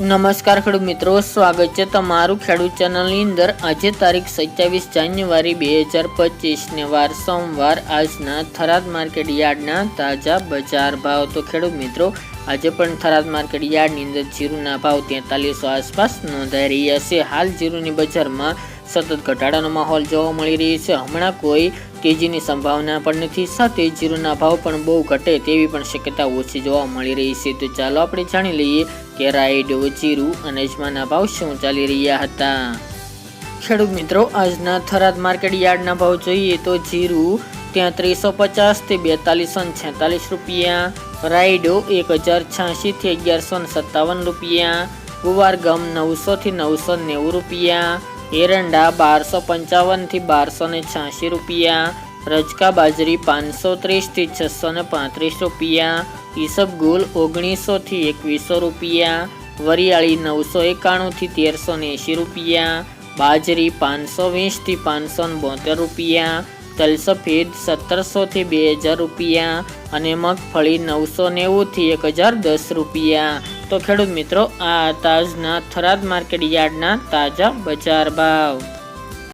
નમસ્કાર ખેડૂત મિત્રો, સ્વાગત છે તમારું ખેડૂત ચેનલની અંદર. આજે તારીખ સત્યાવીસ જાન્યુઆરી બે હજાર પચીસને વાર સોમવાર. આજના થરાદ માર્કેટ યાર્ડના તાજા બજાર ભાવ. તો ખેડૂત મિત્રો, આજે પણ થરાદ માર્કેટ યાર્ડની અંદર જીરુના ભાવ તેતાલીસો આસપાસ નોંધાઈ રહ્યા છે. હાલ જીરુની બજારમાં સતત ઘટાડાનો માહોલ જોવા મળી રહ્યો છે. હમણાં કોઈ તેજીની સંભાવના પણ નથી. સાથે જીરુના ભાવ પણ બહુ ઘટે તેવી પણ શક્યતા ઓછી જોવા મળી રહી છે. તો ચાલો આપણે જાણી લઈએ કે રાઈડ જીરું અને અજમાના ભાવ શું ચાલી રહ્યા હતા? ખેડૂત મિત્રો, આજના થરાદ માર્કેટ યાર્ડના ભાવ જોઈએ તો જીરું ત્યાં ત્રીસો પચાસથી બેતાલીસો છેતાલીસ રૂપિયા, રાયડો એક હજાર છ્યાસી થી અગિયારસો સત્તાવન રૂપિયા, ગુવાર ગમ નવસો થી નવસો નેવું રૂપિયા, એરંડા બારસો પંચાવનથી બારસો ને છ્યાસી રૂપિયા, રજકા બાજરી પાંચસો ત્રીસથી છસો ને પાંત્રીસ રૂપિયા ઈસબગુલ ઓગણીસો થી એકવીસો રૂપિયા, વરિયાળી નવસો એકાણું થી તેરસો એંશી રૂપિયા, બાજરી પાંચસો વીસથી પાંચસો બોતેર રૂપિયા તલસફેદ સત્તરસો થી બે હજાર રૂપિયા અને મગફળી નવસો નેવું થી એક હજાર દસ રૂપિયા. તો ખેડૂત મિત્રો, આ તાજના થરાદ માર્કેટ યાર્ડના તાજા બજાર ભાવ.